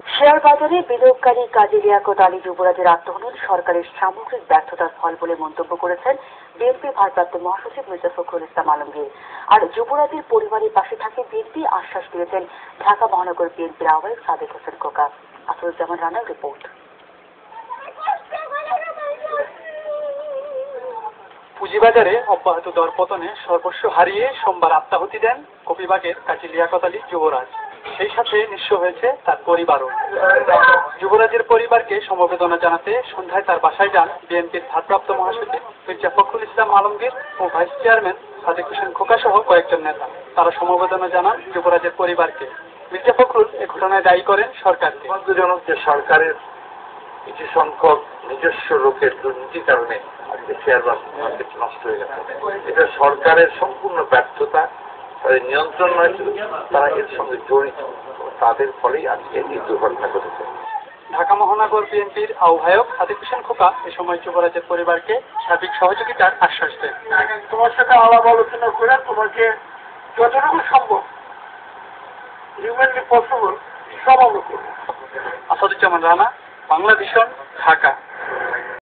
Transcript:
Share বাজারে বিনিয়োগকারী কাজী লিয়াকত আলী যুবরাজের আত্মহনন, সরকারের সামগ্রিক ব্যর্থতার ফল বলে মন্তব্য করেছেন বিএনপি ভারপ্রাপ্ত মহাসচিব মির্জা ফখরুল ইসলাম আলমগীর। আর যুবরাজের পরিবারের পাশে থাকে বিএনপি, আশ্বাস দিয়েছেন ঢাকা মহানগর বিএনপির আহ্বায়ক সাদেক হোসেন কোকা আসরুজ্জামান রানার রিপোর্ট। পুঁজিবাজারে অব্যাহত দরপতনে সর্বস্ব হারিয়ে সোমবার আত্মাহুতি দেন কপিবাগের কাজী লিয়াকত আলী যুবরাজ। সেই সাথে নিঃস্ব হয়েছে তার পরিবারও। যুবরাজের পরিবারকে সমবেদনা জানাতে সন্ধ্যায় তার বাসায় যান বিএনপির ভারপ্রাপ্ত মহাসচিব মির্জা ফখরুল ইসলাম আলমগীর ও ভাইস চেয়ারম্যান সাদেক হোসেন খোকা সহ কয়েকজন নেতা। তারা সমবেদনা জানান যুবরাজের পরিবারকে। মির্জা ফখরুল এ ঘটনায় দায়ী করেন সরকারকে। যে সরকারের কিছু সংখ্যক নিজস্ব লোকের দুর্নীতির কারণে আজকে শেয়ার মার্কেট নষ্ট হয়ে গেছে। এটা সরকারের সম্পূর্ণ ব্যর্থতা। তাদের নিয়ন্ত্রণ নয় শুধু তারা এর সঙ্গে জড়িত। তাদের ফলেই আজকে এই দুর্ঘটনা ঘটেছে। ঢাকা মহানগর বিএনপির আহ্বায়ক সাদিক হোসেন খোকা এ সময় যুবরাজের পরিবারকে সার্বিক সহযোগিতার আশ্বাস দেন। তোমার সাথে আলাপ আলোচনা করে তোমাকে যতটুকু সম্ভব হিউম্যানলি পসিবল সব আমরা করব। আসাদুজ্জামান রানা বাংলাদেশন ঢাকা।